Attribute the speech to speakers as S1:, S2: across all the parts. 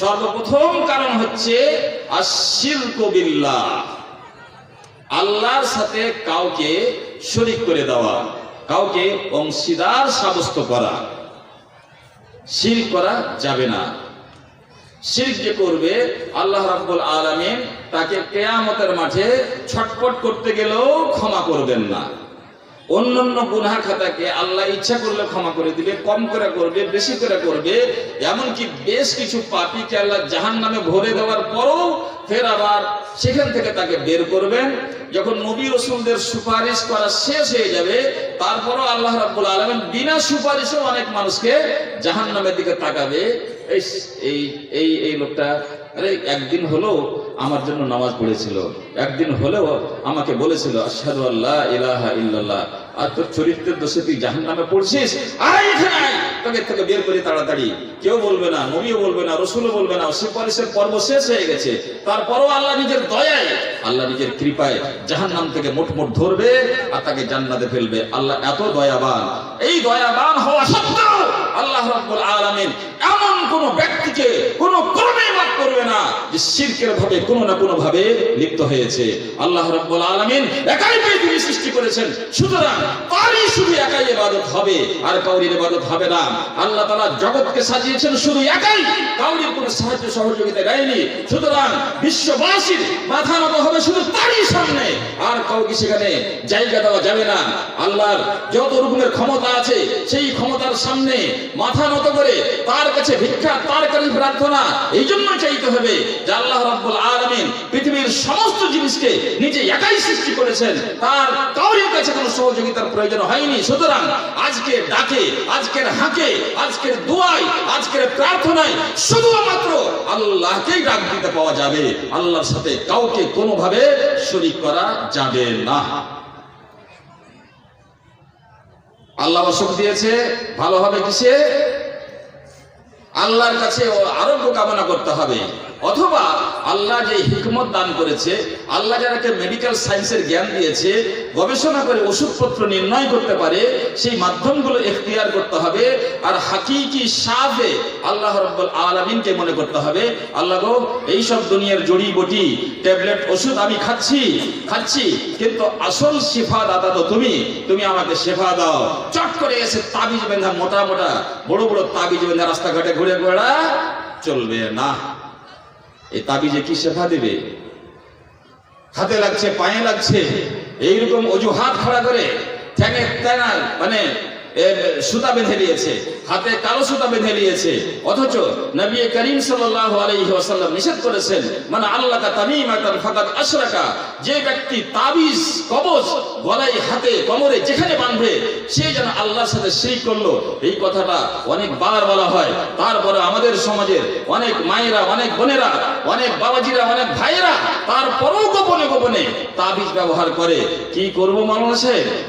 S1: সর্বপ্রথম কারণ হচ্ছে বিল্লাহ। আল্লাহর সাথে কাউকে শরিক করে দেওয়া, কাউকে অংশীদার সাব্যস্ত করা। শির করা যাবে না। শিরক যে করবে, আল্লাহ রাব্বুল আলামিন তাকে কেয়ামতের মাঠে ছটপট করতে গেলেও ক্ষমা করবেন না। অন্যান্য গুনাহ খাতাকে আল্লাহ ইচ্ছা করলে ক্ষমা করে দিবে, কম করে করবে, বেশি করে করবে। এমনকি বেশ কিছু পাপীকে আল্লাহ জাহান নামে ভরে দেওয়ার পরও ফের আবার সেখান থেকে তাকে বের করবেন। যখন নবী রসুলদের সুপারিশ করা শেষ হয়ে যাবে, তারপরও আল্লাহ রাব্বুল আলামিন বিনা সুপারিশেও অনেক মানুষকে জাহান নামের দিকে তাকাবে। এই এই এই লোকটা আরে, একদিন হলো আমার জন্য নামাজ পড়েছিল। একদিন হলেও আমাকে বলেছিল, আশহাদু আল্লাহ ইলাহা ইল্লাল্লাহ। আর তোর চরিত্রের দোষে তুই জাহান্নামে পড়ছিস? আয় এখানে আয়! তোকে থেকে বের করি তাড়াতাড়ি। কেউ বলবে না, নবীও বলবে না, রসুলও বলবে না সুপারিশের পর্ব শেষ হয়ে গেছে। তারপরও আল্লাহ নিজের দয়ায়, আল্লাহ নিজের কৃপায় জাহান নাম থেকে মুঠ মুঠ ধরবে আর তাকে জান্নাতে ফেলবে। আল্লাহ এত দয়াবান। এই দয়াবান হওয়া সত্ত্বেও আল্লাহ রাব্বুল আলামিন এমন কোন ব্যক্তিকে কোন ক্রমে মাফ করবে না যে শিরকের ভাবে কোনো না কোনো ভাবে লিপ্ত হয়েছে। আল্লাহ রাব্বুল আলামিন একাই পৃথিবী সৃষ্টি করেছেন। সুতরাং তারই শুধু একাই ইবাদত হবে আর কাউরির ইবাদত হবে না। আল্লাহ তাআলা জগৎকে সাজিয়েছেন শুধু একাই। কাউরির কোনো সাহায্য সহযোগিতা দেয়নি। সুতরাং বিশ্ববাসীর মাথা নত হবে শুধু তারই সামনে। আর কাউকে সেখানে জায়গা দেওয়া যাবে না। আল্লাহর যত রকমের ক্ষমতা আছে, সেই ক্ষমতার সামনে মাথা নত করে তার কাছে ভিক্ষা তার কাছে প্রার্থনা এই জন্য চাইতে হবে যে আল্লাহ রাব্বুল আলামিন পৃথিবীর সমস্ত জিনিসকে নিজে একাই সৃষ্টি করেছেন। তার কাউরির কাছে কোনো সহযোগিতার প্রয়োজন হয়নি। সুতরাং আজকে ডাকে, আজকের হাঁকে, আজকের দোয়ায়, আজকের প্রার্থনায় শুধুমাত্র আল্লাহকেই ডাক দিতে পাওয়া যাবে। আল্লাহর সাথে কাউকে কোনোভাবে শরীক করা যাবে না। আল্লাহ অসুখ দিয়েছে, ভালো হবে কিসে? আল্লাহর কাছে আরোগ্য কামনা করতে হবে। অথবা আল্লাহ যে হিকমত দান করেছে, আল্লাহ যারাকে মেডিকেল সায়েন্সের জ্ঞান দিয়েছে, গবেষণা করে ওষুধপত্র নির্ণয় করতে পারে, সেই মাধ্যমগুলো এখতিয়ার করতে হবে, আর হাকিকি সাফে আল্লাহ রব্বুল আলামিনকে মনে করতে হবে, আল্লাহ গো এই সব দুনিয়ার জড়ি বটি, ট্যাবলেট, ওষুধ আমি খাচ্ছি খাচ্ছি, কিন্তু আসল শিফা দাতা তো তুমি তুমি আমাকে শেফা দাও। চট করে এসে তাবিজ বেঁধা মোটা মোটা, বড় বড় তাবিজ বেঁধা রাস্তাঘাটে ঘুরে ঘোরা, চলবে না। এই তাবিজে কি শেফা দেবে? হাতে লাগছে, পায়ে লাগছে, এইরকম অজুহাত খাড়া করে ঠ্যাঙে তেনাল মানে সুতা বেঁধে নিয়েছে, হাতে কালো সুতা বেঁধে নিয়েছে, অথচ নবী করিম ওয়াসাল্লাম নিষেধ করেছেন মানে আল্লাহ আশরাকা যে ব্যক্তি তাবিজ, কবজ গলায়, হাতে, কোমরে যেখানে বাঁধবে সে যেন আল্লাহর সাথে শিরক করল। এই কথাটা অনেক বার বলা হয়। তারপরে আমাদের সমাজের অনেক মায়েরা, অনেক বোনেরা অনেক বাবাজিরা, অনেক ভাইয়েরা তারপরেও গোপনে গোপনে তাবিজ ব্যবহার করে। কি করব মানুষ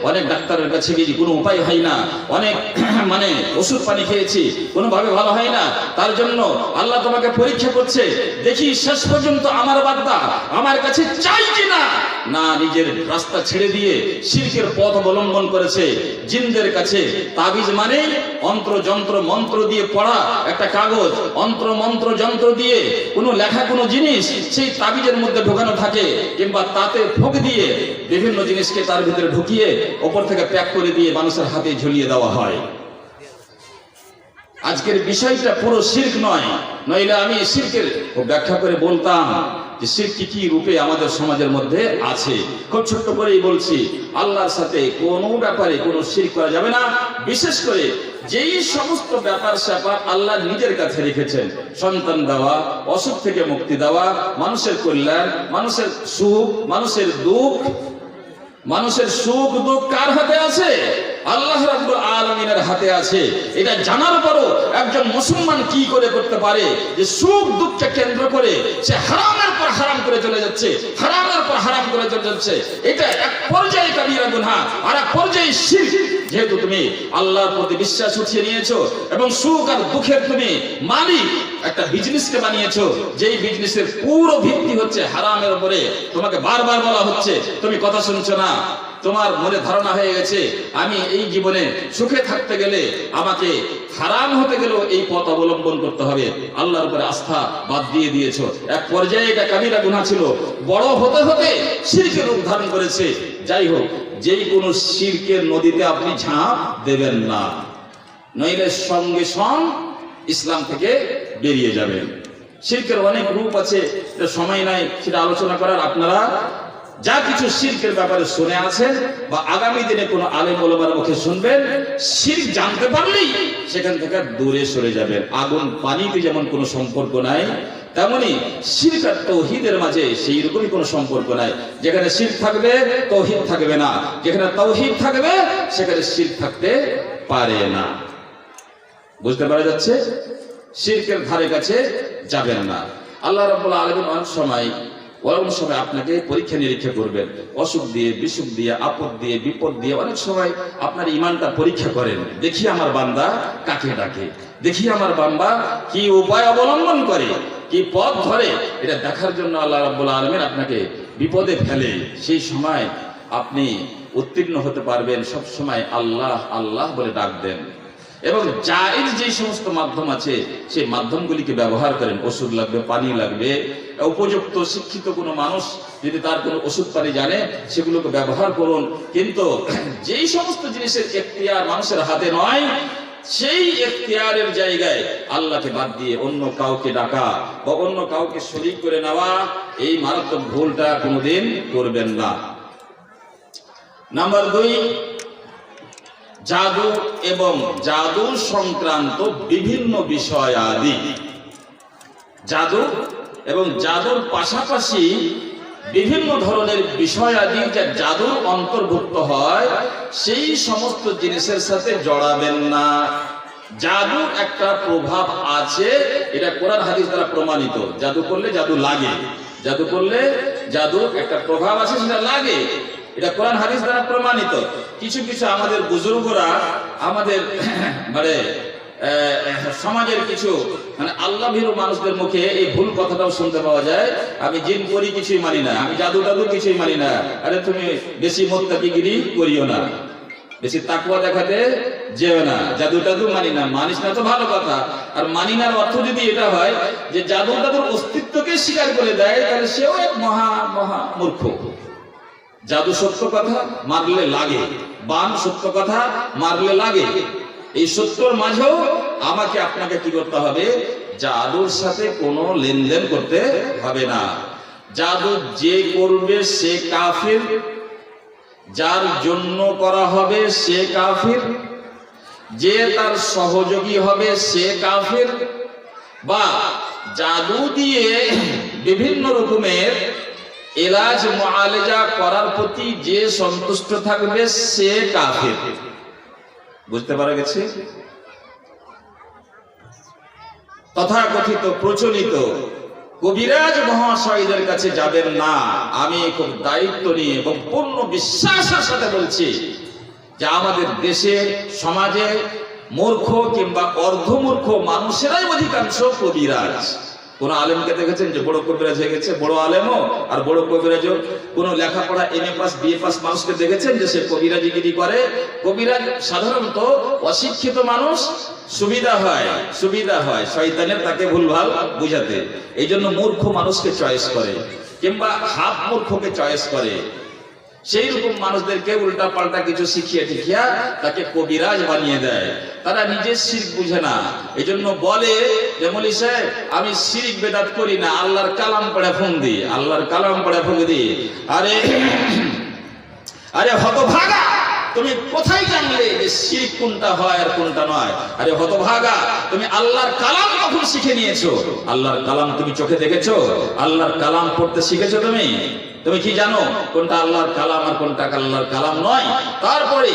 S1: অনেক ডাক্তারের কাছে গেছি কোনো উপায় হয় না। অনেক মানে ওষুধ পানি খেয়েছি, কোনোভাবে ভালো হয় না। তার জন্য আল্লাহ তোমাকে পরীক্ষা করছে, দেখি শেষ পর্যন্ত আমার বার্তা আমার কাছে চাই কি না না নিজের রাস্তা ছেড়ে দিয়ে শিরকের পথ অবলম্বন করেছে। জিনদের কাছে তাবিজ মানে অন্ত্র যন্ত্র মন্ত্র দিয়ে পড়া একটা কাগজ। অন্ত্র মন্ত্র যন্ত্র দিয়ে কোনো লেখা কোনো জিনিস সেই তাবিজের মধ্যে ঢোকানো থাকে কিংবা তাতে ফোঁক দিয়ে বিভিন্ন জিনিসকে তার ভিতরে ঢুকিয়ে ওপর থেকে প্যাক করে দিয়ে মানুষের হাতে ঝুলিয়ে দেওয়া হয়। আজকের বিষয়টা পুরো শির্ক নয়, নইলে আমি শির্কের ব্যাখ্যা করে বলতাম যে শির্ক কি কি রূপে আমাদের সমাজের মধ্যে আছে। খুব ছোট্ট করেই বলছি, আল্লাহর সাথে কোনো ব্যাপারে কোনো শির করা যাবে না। বিশেষ করে যেই সমস্ত ব্যাপার স্যাপার আল্লাহ নিজের কাছে রেখেছেন, সন্তান দেওয়া, অসুখ থেকে মুক্তি দেওয়া, মানুষের কল্যাণ, মানুষের সুখ, মানুষের দুঃখ, মানুষের সুখ দুঃখ কার হাতে আছে? আল্লাহ রাব্বুল আলামিনের হাতে আছে। এটা জানার পরও একজন মুসলমান কি করে করতে পারে? যে সুখ দুঃখকে কেন্দ্র করে সে হারামের পর হারাম করে চলে যাচ্ছে, হারামের পর হারাম করে চলে যাচ্ছে। এটা এক পর্যায়ে কাবিরা গুনাহ, আর এক পর্যায়ে শিরক। যেহেতু তুমি আল্লাহর প্রতি বিশ্বাস উঠিয়ে নিয়েছো এবং সুখ আর দুঃখের তুমি মালিক, একটা বিজনেসকে বানিয়েছো, যেই বিজনেসের পুরো ভিত্তি হচ্ছে হারামের উপরে। তোমাকে বারবার বলা হচ্ছে, তুমি কথা শুনছো না। তোমার মনে ধারণা হয়ে গেছে, আমি এই জীবনে সুখে থাকতে গেলে আমাকে হারাম হতে গেলেও এই পথ অবলম্বন করতে হবে। আল্লাহর উপরে আস্থা বাদ দিয়ে দিয়েছ। এক পর্যায়ে এটা কাবিরা গুনাহ ছিল। বড় হতে হতে শিরকের রূপ ধারণ করেছে। যাই হোক, যেই কোনো শিরকের নদীতে আপনি ঝাঁপ দেবেন না। নইলে সঙ্গে সঙ্গ ইসলাম থেকে বেরিয়ে যাবেন। শিরকের অনেক রূপ আছে সময় নাই, সেটা আলোচনা করার আপনারা যা কিছু শিরকের ব্যাপারে শুনে আছেন বা আগামী দিনে কোনো আলেম ওলমার মুখে শুনবেন, শিরক জানতে পারলেই সেখান থেকে দূরে সরে যাবেন। আগুন পানিতে যেমন কোনো সম্পর্ক নাই, তেমনি শিরক আর তৌহিদের মাঝে সেই রকমই কোনো সম্পর্ক নাই। যেখানে শির থাকবে, তৌহিদ থাকবে না। যেখানে তৌহিদ থাকবে, সেখানে শির থাকতে পারে না। বুঝতে পারা যাচ্ছে? শিরকের ধারে কাছে যাবেন না। আল্লাহ রাব্বুল আলামিন অনেক সময় অনেক সময় আপনাকে পরীক্ষা নিরীক্ষা করবেন। অসুখ দিয়ে বিসুখ দিয়ে, আপদ দিয়ে, বিপদ দিয়ে অনেক সময় আপনার ইমানটা পরীক্ষা করেন। দেখি আমার বান্দা কাকে ডাকে। দেখি আমার বান্দা কি উপায় অবলম্বন করে, কি পথ ধরে। এটা দেখার জন্য আল্লাহ রাব্বুল আলামিন আপনাকে বিপদে ফেলে। সেই সময় আপনি উত্তীর্ণ হতে পারবেন। সব সময় আল্লাহ আল্লাহ বলে ডাক দেন। এবং জায়েজ যে সমস্ত মাধ্যম আছে, সেই মাধ্যমগুলিকে ব্যবহার করেন। ওষুধ লাগবে, পানি লাগবে। উপযুক্ত, শিক্ষিত কোনো মানুষ যদি তার কোনো ওষুধ পানি জানে, সেগুলোকে ব্যবহার করুন। কিন্তু যেই সমস্ত জিনিসের এখতিয়ার মানুষের হাতে নয়, সেই এখতিয়ারের জায়গায় আল্লাহকে বাদ দিয়ে অন্য কাউকে ডাকা বা অন্য কাউকে শরীক করে নেওয়া, এই মারাত্মক ভুলটা কোনোদিন করবেন না। নাম্বার দুই জাদু এবং জাদু সংক্রান্ত বিভিন্ন বিষয় আদি। জাদু এবং জাদুর পাশাপাশি বিভিন্ন ধরনের বিষয় আদি যা জাদুর অন্তর্ভুক্ত হয়, সেই সমস্ত জিনিসের সাথে জড়াবেন না। জাদু একটা প্রভাব আছে, এটা কোরআন হাদিস দ্বারা প্রমাণিত। জাদু করলে জাদু লাগে। জাদু করলে জাদু একটা প্রভাব আছে, সেটা লাগে। এটা কোরআন হাদিস দ্বারা প্রমাণিত। কিছু কিছু আমাদের বুজুর্গরা আমাদের মানে সমাজের কিছু মানে আল্লাহ ভীরু মানুষদের মুখে এই ভুল কথাটাও শুনতে পাওয়া যায়। আমি জিন করি কিছুই মানি না, আমি জাদু টাদু কিছুই মানি না। আরে, তুমি বেশি মোত্তাকিগিরি করিও না। বেশি তাকুয়া দেখাতে যেও না। জাদু টাদু মানি না, মানিস না তো ভালো কথা। আর মানি নার অর্থ যদি এটা হয় যে জাদু টাদুর অস্তিত্বকে স্বীকার করে দেয়, তাহলে সেও এক মহা মহা মূর্খ। জাদু সত্য কথা মারলে লাগে, বান সত্য কথা মারলে লাগে। এই সত্যর মাঝেও আমাকে আপনাকে কি করতে হবে? জাদুর সাথে কোনো লেনদেন করতে হবে না। জাদু যে করবে সে কাফির, যার জন্য করা হবে সে কাফির, যে তার সহযোগী হবে সে কাফির। বা জাদু দিয়ে বিভিন্ন রকমের এলাজ মুআলেজা করার প্রতি যে সন্তুষ্ট থাকবে সে কাফির। বুঝতে পারা গেছে? তথাকথিত, প্রচলিত, কবিরাজ মহাশয়দের কাছে যাবেন না। আমি খুব দায়িত্ব নিয়ে এবং পূর্ণ বিশ্বাসের সাথে বলছি যে আমাদের দেশে, সমাজে মূর্খ কিংবা অর্ধমূর্খ মানুষেরাই অধিকাংশ কবিরাজ। কোন আলেমকে দেখেছেন যে বড় কবিরাজ হয়ে গেছে? বড় আলেমও আর বড় কবিরাজও কোন লেখাপড়া M A pass B A pass মানুষকে দেখেছেন যে সে কবিরাজিগিরি করে? কবিরাজ সাধারণত অশিক্ষিত মানুষ সুবিধা হয় সুবিধা হয়, শয়তানের তাকে ভুলভাল বুঝাতে। এই জন্য মূর্খ মানুষকে চয়েস করে, কিংবা হাফ মূর্খকে চয়েস করে। সেই রকম মানুষদেরকে উল্টা পাল্টা কিছু শিখিয়ে টিখিয়া তাকে কবিরাজ বানিয়ে দেয়। তারা নিজের শিরিক বুঝে না। এই জন্য বলে যে, মলি সাহেব, আমি শিরিক বেদাত করি না। আল্লাহর কালাম পড়ে ফোন দিই আল্লাহর কালাম পড়ে ফোন দিই আরে আরে হতভাগা, তুমি কোথায় জানলে যে শিরিক কোনটা হয় আর কোনটা নয়? আরে হতভাগা, তুমি আল্লাহর কালাম কখন শিখে নিয়েছো? আল্লাহর কালাম তুমি চোখে দেখেছ? আল্লাহর কালাম পড়তে শিখেছো তুমি? তুমি কি জানো কোনটা আল্লাহর কালাম আর কোনটা আল্লাহর কালাম নয়? তারপরে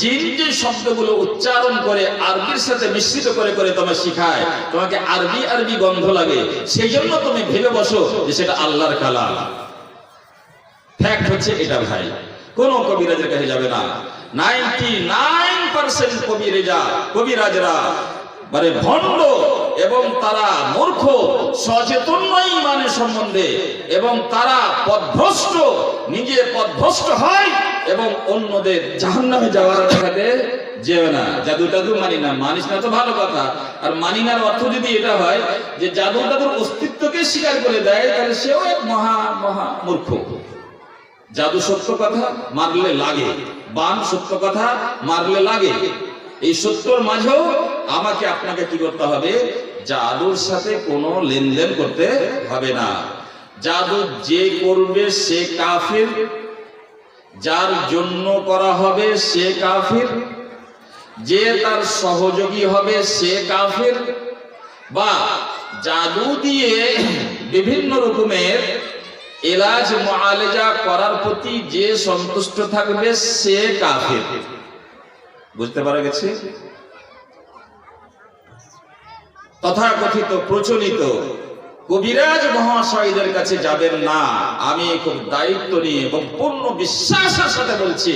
S1: জিন যে শব্দগুলো উচ্চারণ করে আরবির সাথে মিশ্রিত করে করে তোমার শিখায়, তোমাকে আরবি আরবি গন্ধ লাগে, সেই জন্য তুমি ভেবে বসো যে সেটা আল্লাহর কালাম। ফ্যাক্ট হচ্ছে এটা ভাই, কোন কবিরাজের কাছে যাবে না। নাইনটি নাইন পার্সেন্ট কবিরেজা, কবিরাজরা মানে ভণ্ড এবং তারা মূর্খ, সচেতন নয় সম্বন্ধে এবং তারা পদভ্রষ্ট নিজে পদভ্রষ্ট হয় এবং অন্যদের জাহান্নামে যাওয়ার দেখাতে যেও না। জাদু টাদু মানি না, মানিস না তো ভালো কথা। আর মানি নার অর্থ যদি এটা হয় যে জাদু টাদুর অস্তিত্বকে স্বীকার করে দেয়, তাহলে সেও এক মহা মহা মূর্খ। জাদু সত্য কথা মারলে লাগে, বান সত্য কথা মারলে লাগে। এই সত্যর মাঝেও আমাকে, আপনাকে কি করতে হবে? জাদুর সাথে কোনো লেনদেন করতে হবে না। জাদু যে করবে সে কাফির, যার জন্য করা হবে সে কাফির, যে তার সহযোগী হবে সে কাফির। বা জাদু দিয়ে বিভিন্ন রকমের এলাজ মালেজা করার প্রতি যে সন্তুষ্ট থাকবে সে কাফির। বুঝতে পারা গেছে? তথাকথিত, প্রচলিত। কবিরাজ মহাশয়দের কাছে যাবেন না। আমি খুব দায়িত্ব নিয়ে এবং পূর্ণ বিশ্বাসের সাথে বলছি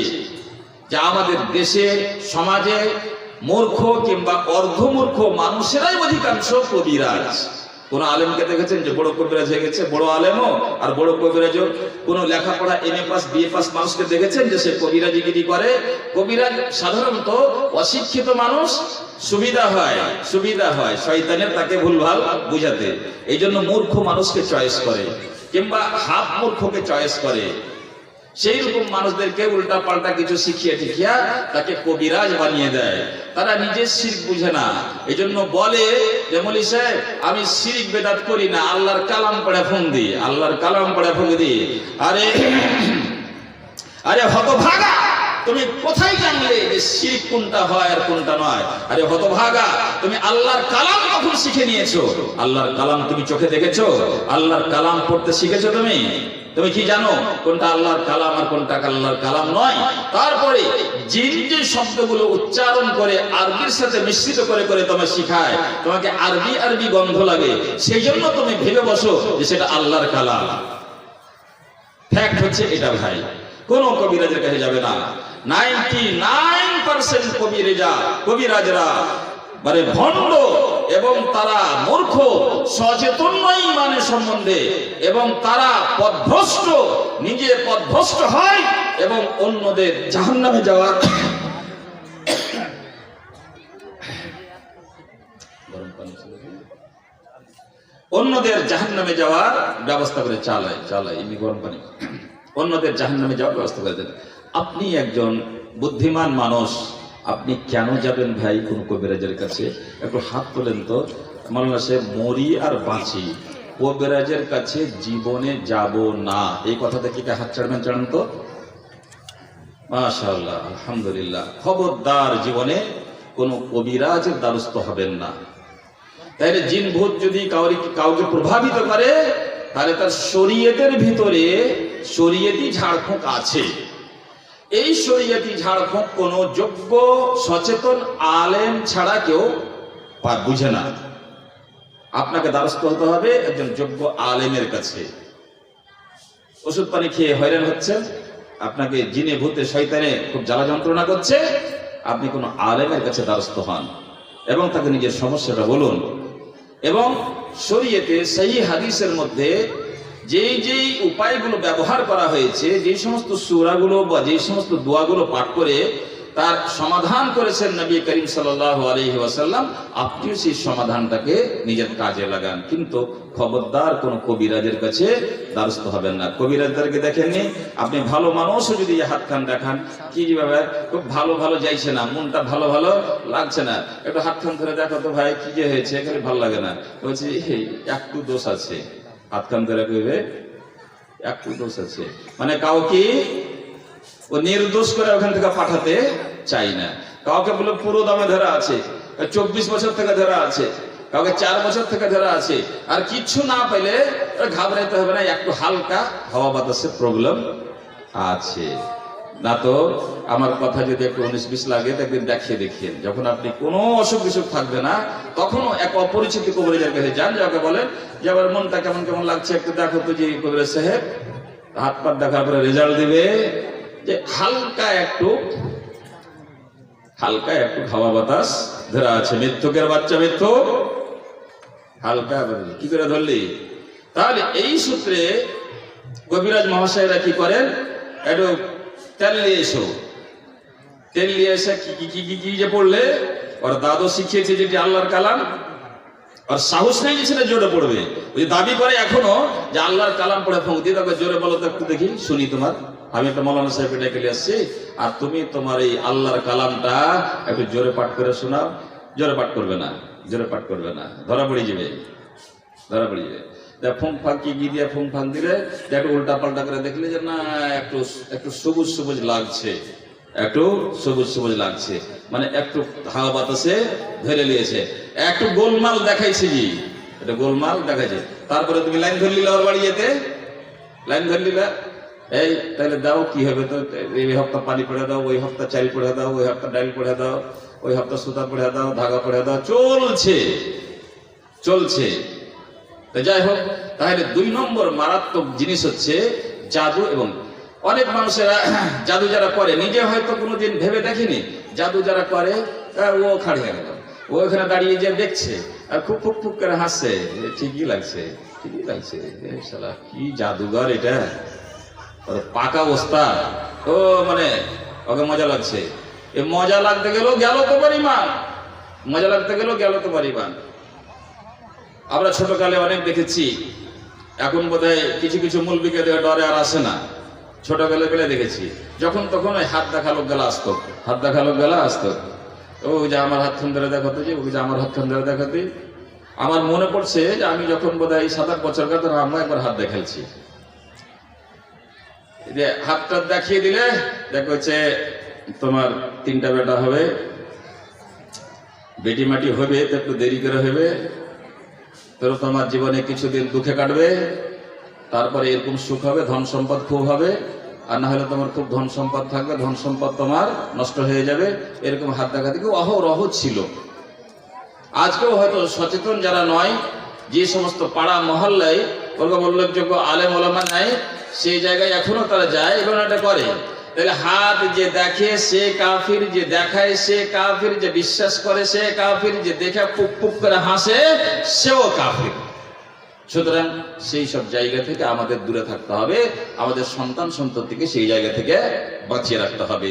S1: যে আমাদের দেশে, সমাজে মূর্খ কিংবা অর্ধমূর্খ মানুষেরাই অধিকাংশ কবিরাজ। কোন আলেমকে দেখেছেন যে বড় কবিরাজ হয়ে গেছে? বড় আলেমও আর বড় কবিরাজও। কোন লেখাপড়া M A pass, BA pass মানুষকে দেখেছেন যে সে কবিরাজিগিরি করে? কবিরাজ সাধারণত অশিক্ষিত মানুষ সুবিধা হয় সুবিধা হয়। শয়তানের তাকে ভুলভাল বুঝাতে। এই জন্য মূর্খ মানুষকে চয়েস করে, কিংবা হাফ মূর্খকে চয়েস করে। সেই রকম মানুষদেরকে উল্টা পাল্টা কিছু শিখিয়ে টিখিয়া তাকে কবিরাজ বানিয়ে দেয়। তারা নিজে শিরিক বুঝে না। এই জন্য বলে যে, মলি সাহেব, আমি শিরিক বেদাত করি না। আল্লাহর কালাম পড়ে ফোন দিই আল্লাহর কালাম পড়ে ফোন দিই আরে আরে হতভাগা, তুমি কোথায় জানলে যে শিরিক কোনটা হয় আর কোনটা নয়? আরে হতভাগা, তুমি আল্লাহর কালাম কখন শিখে নিয়েছো? আল্লাহর কালাম তুমি চোখে দেখেছ? আল্লাহর কালাম পড়তে শিখেছো তুমি? তুমি কি জানো কোনটা আল্লাহর কালাম আর কোনটা আল্লাহর কালাম নয়? তারপরে জিন যে শব্দগুলো উচ্চারণ করে আরবির সাথে মিশ্রিত করে করে তোমার শিখায়, তোমাকে আরবি আরবি গন্ধ লাগে, সেই জন্য তুমি ভেবে বসো যে সেটা আল্লাহর কালাম। ফ্যাক্ট হচ্ছে এটা ভাই, কোন কবিরাজের কাছে যাবে না। নাইনটি নাইন পার্সেন্ট কবিরেজা, কবিরাজরা মানে ভণ্ড এবং তারা মূর্খ, সচেতন নয় ইমানের সম্বন্ধে, এবং তারা পদভ্রষ্ট নিজে পদভ্রষ্ট হয়, এবং অন্যদের জাহান্নামে যাওয়ার? অন্যদের জাহান্নামে যাওয়ার ব্যবস্থা করে চালায় চালায় এমনি গরম পানি অন্যদের জাহান্নামে যাওয়ার ব্যবস্থা করে দেন আপনি একজন বুদ্ধিমান মানুষ আপনি কেন যাবেন ভাই কোন কবিরাজের কাছে? একটু হাত তোলেন তো। মাল্লা সে মরি আর বাঁচি। কবিরাজের কাছে জীবনে যাব না। এই কথা থেকে কি হাত ছাড়বেন জানেন তো? মাশাআল্লাহ, আলহামদুলিল্লাহ। খবরদার জীবনে কোনো কবিরাজের দ্বারস্থ হবেন না। তাহলে জিন ভূত যদি কাউরি কাউকে প্রভাবিত করে, তাহলে তার শরীয়তের ভিতরে শরীয়তি ঝাড়ফুঁক আছে। এই শরীয়তি ঝাড়ফুঁক কোন যোগ্য, সচেতন আলেম ছাড়া কেউ বুঝে না। আপনাকে দ্বারস্থ হতে হবে একজন যোগ্য আলেমের কাছে। ওষুধ পানি খেয়ে হয়রান হচ্ছেন, আপনাকে জিনে ভূতে শয়তানে খুব জ্বালা যন্ত্রণা করছে, আপনি কোনো আলেমের কাছে দ্বারস্থ হন এবং তাকে নিজের সমস্যাটা বলুন। এবং শরীয়তে সেই হাদিসের মধ্যে যেই যেই উপায়গুলো ব্যবহার করা হয়েছে যে সমস্ত সুরাগুলো বা যে সমস্ত দোয়াগুলো পাঠ করে তার সমাধান করেছেন নবী করিম ওয়াসাল্লাম আপনিও সেই সমাধানটাকে নিজের কাজে লাগান। কিন্তু খবরদার কোন কবিরাজের কাছে দ্বারস্থ হবেন না। কবিরাজদেরকে দেখেননি? আপনি ভালো মানুষও যদি হাত খান দেখান কি ব্যাপার খুব ভালো ভালো যাইছে না মনটা ভালো ভালো লাগছে না। একটু হাত খান ধরে দেখো তো ভাই কি যে হয়েছে এখানে ভালো লাগে না। বলছি "এই, একটু দোষ আছে। হাত কান ধরে কইবে একটু দোষ আছে। মানে কাউকে ও নির্দোষ করে ওখান থেকে পাঠাতে চাই না। কাউকে বলে পুরো দামে ধরা আছে, চব্বিশ বছর থেকে ধরা আছে, কাউকে চার বছর থেকে ধরা আছে। আর কিচ্ছু না পেলে ঘাবড়াইতে হবে না, একটু হালকা হাওয়া বাতাসের প্রবলেম আছে। না তো? আমার কথা যদি একটু উনিশ বিশ লাগে একদিন দেখিয়ে দেখিয়ে। যখন আপনি কোনো অসুখ বিসুখ থাকবে না, তখনও এক অপরিচিত কবিরাজের কাছে যান যাকে বলেন, যে আমার মনটা কেমন কেমন লাগছে, একটু দেখো তো যে কবিরাজ সাহেব, হাত পাত দেখার পরে রেজাল্ট দিবে। যে হালকা একটু হালকা একটু হাওয়া বাতাস, ধরা আছে মৃত্যুকের বাচ্চা মৃত্যু। হালকা। কি করে ধরলি? তাহলে এই সূত্রে কবিরাজ মহাশয়রা কি করেন? একটু তেল নিয়ে এসো। তেল নিয়ে এসে কি কি কি কি যে পড়লে? ওর দাদু শিখিয়েছে যেটি আল্লাহর কালাম। আর সাহস নেই যে সেটা জোরে পড়বে। ওই দাবি করে এখনও যে আল্লাহর কালাম পড়ে ফোঁক দিয়ে তাকে জোরে বলো তো একটু দেখি, শুনি তোমার। আমি একটা মৌলানা সাহেব ডেকে নিয়ে আসছি। আর তুমি তোমার এই আল্লাহর কালামটা একটু জোরে পাঠ করে শোনাও। জোরে পাঠ করবে না, জোরে পাঠ করবে না। ধরা পড়ে যাবে, ধরা পড়ে যাবে। ফুং ফাঁক কি দিয়ে ফুং ফাঁক দিলে? একটু উল্টা পাল্টা করে দেখলে যে না, একটু একটু সবুজ সবুজ লাগছে। একটু সবুজ সবুজ লাগছে। মানে একটু হাওয়া বাতাসে ধরে নিয়েছে। একটু গোলমাল দেখাইছে জি। এটা গোলমাল দেখাইছে। তারপরে তুমি লাইন ধরলি ওর বাড়ি যেতে? লাইন ধরলি এই, তাহলে দাও, কি হবে তো? এই হপ্তাহ পানি পড়ে দাও, ওই হপ্তাহ চাল পড়ে দাও, ওই হপ্তাহ ডাল পড়ে দাও, ওই হপ্তাহ সুতা পড়ে দাও, ধাগা পড়ে দাও। চলছে। চলছে। যাই হোক, তাহলে দুই নম্বর মারাত্মক জিনিস হচ্ছে জাদু এবং অনেক মানুষেরা জাদু যারা করে, নিজে হয়তো কোনোদিন ভেবে দেখেনি, জাদু যারা করে ও খাড়ি গেল। ও ওখানে দাঁড়িয়ে যে দেখছে, আর খুব ফুক ফুক করে হাসছে ঠিকই লাগছে ঠিকই লাগছে কি জাদুঘর এটা? পাকা অবস্থা। ও মানে ওকে মজা লাগছে। এ মজা লাগতে গেলেও গেল তো পরিমাণ। মজা লাগতে গেলেও গেল তো পরিমাণ। আমরা ছোটকালে অনেক দেখেছি। এখন বোধহয় কিছু কিছু মুলবিকে দেখে ডরে আর আসে না। ছোটকালে বেলে দেখেছি। যখন তখন ওই হাত দেখাল গেলা আসতো। হাত দেখাল গেলা আসতো। ও যে আমার হাতখান ধরে দেখাতো যে ওই যে আমার হাতখান ধরে দেখাতে। আমার মনে পড়ছে যে আমি যখন বোধহয় এই সাত আট বছর কাছে আমরা একবার হাত দেখাইছি। যে হাতটা দেখিয়ে দিলে, দেখো হচ্ছে তোমার তিনটা বেটা হবে। বেটি মাটি হবে, তো একটু দেরি করে হবে। তোর তোমার জীবনে কিছুদিন দুঃখে কাটবে, তারপরে এরকম সুখ হবে, ধন সম্পদ খুব হবে, আর না হলে তোমার খুব ধন সম্পদ থাকবে, ধন সম্পদ তোমার নষ্ট হয়ে যাবে, এরকম হাত দেখা থেকে অহরহ ছিল। আজকেও হয়তো সচেতন যারা নয়, যে সমস্ত পাড়া মহল্লায় ওরকম উল্লেখযোগ্য আলেম ওলামা নাই, সেই জায়গায় এখনও তারা যায় এবং এটা করে। তাহলে হাত যে দেখে, সে কাফির যে দেখায়, সে কাফির যে বিশ্বাস করে, সে কাফির যে দেখে পুক পুক করে হাসে, সেও কাফির। সুতরাং সেই সব জায়গা থেকে আমাদের দূরে থাকতে হবে, আমাদের সন্তান সন্ততিকে সেই জায়গা থেকে বাঁচিয়ে রাখতে হবে।